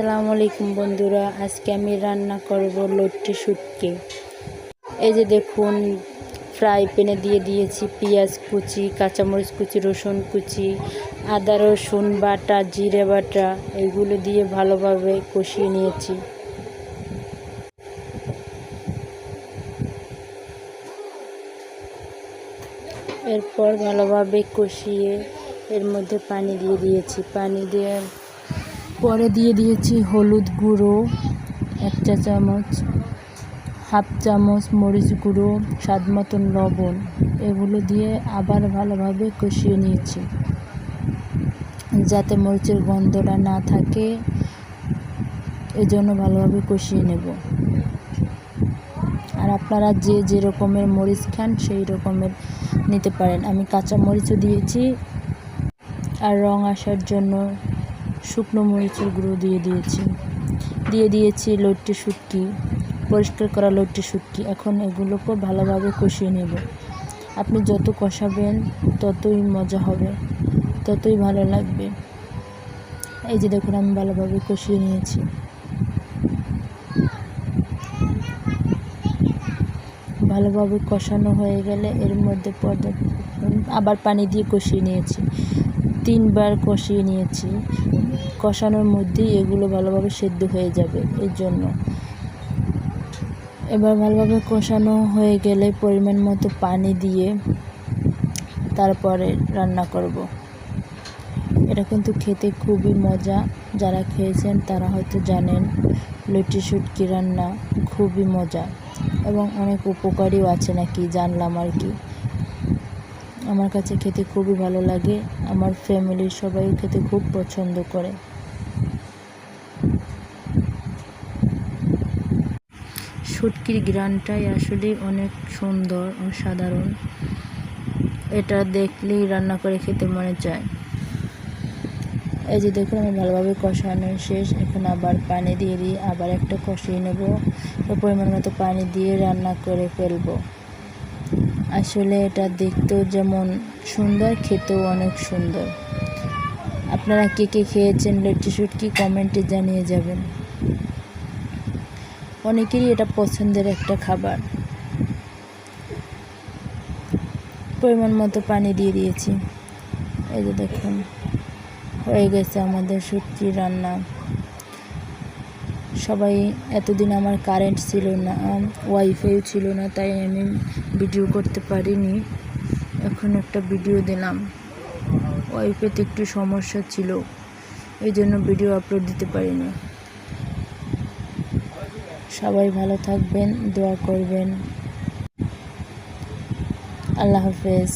আসসালামু আলাইকুম বন্ধুরা, আজকে আমি রান্না করব লট্টি শুটকি। এই যে দেখুন, ফ্রাই প্যানে দিয়ে দিয়েছি পেঁয়াজ কুচি, কাঁচামরিচ কুচি, রসুন কুচি, আদা রসুন বাটা, জিরে বাটা, এগুলো দিয়ে ভালোভাবে কষিয়ে নিয়েছি। এরপর ভালোভাবে কষিয়ে এর মধ্যে পানি দিয়ে দিয়েছি। পানি দিয়ে পরে দিয়ে দিয়েছি হলুদ গুঁড়ো এক চা চামচ, হাফ চামচ মরিচ গুঁড়ো, স্বাদ মতন লবণ, এগুলো দিয়ে আবার ভালোভাবে কষিয়ে নিয়েছি। যাতে মরিচের গন্ধটা না থাকে, এজন্য ভালোভাবে কষিয়ে নেব। আর আপনারা যে যে রকমের মরিচ খান, সেই রকমের নিতে পারেন। আমি কাঁচা মরিচও দিয়েছি, আর রং আসার জন্য শুকনো মরিচের গুঁড়ো দিয়ে দিয়েছি। দিয়ে দিয়েছি লট্টি শুটকি, পরিষ্কার করা লট্টি শুটকি। এখন এগুলোকে ভালোভাবে কষিয়ে নেব। আপনি যত কষাবেন, ততই মজা হবে, ততই ভালো লাগবে। এই যে দেখুন, আমি ভালোভাবে কষিয়ে নিয়েছি। ভালোভাবে কষানো হয়ে গেলে এর মধ্যে আবার পানি দিয়ে কষিয়ে নিয়েছি। তিনবার কষিয়ে নিয়েছি। কষানোর মধ্যেই এগুলো ভালোভাবে সেদ্ধ হয়ে যাবে এর জন্য। এবার ভালোভাবে কষানো হয়ে গেলে পরিমাণ মতো পানি দিয়ে তারপরে রান্না করব। এটা কিন্তু খেতে খুবই মজা। যারা খেয়েছেন তারা হয়তো জানেন লুচি শুটকি রান্না খুবই মজা এবং অনেক উপকারীও আছে নাকি জানলাম আর কি। আমার কাছে খেতে খুবই ভালো লাগে। আমার ফ্যামিলির সবাই খেতে খুব পছন্দ করে। শুটকির গ্রানটাই আসলে অনেক সুন্দর ও সাধারণ এটা দেখলেই রান্না করে খেতে মনে চায়। এই যে দেখুন আমি ভালোভাবে কষানো শেষ। এখন আবার পানি দিয়ে দিই আবার একটা কষিয়ে নেব। পরিমাণ মতো পানি দিয়ে রান্না করে ফেলব। আসলে এটা দেখতেও যেমন সুন্দর, খেতেও অনেক সুন্দর। আপনারা কে কে খেয়েছেন লেট্টি শুটকি কমেন্টে জানিয়ে যাবেন। অনেকেরই এটা পছন্দের একটা খাবার। পরিমাণ মতো পানি দিয়ে দিয়েছি। এই যে দেখুন, হয়ে গেছে আমাদের শুটকি রান্না। সবাই এতদিন আমার কারেন্ট ছিল না ওয়াইফাইও ছিল না, তাই আমি ভিডিও করতে পারিনি। এখন একটা ভিডিও দিলাম। ওয়াইফাইতে একটু সমস্যা ছিল, এই জন্য ভিডিও আপলোড দিতে পারিনি। সবাই ভালো থাকবেন, দোয়া করবেন। আল্লাহ হাফেজ।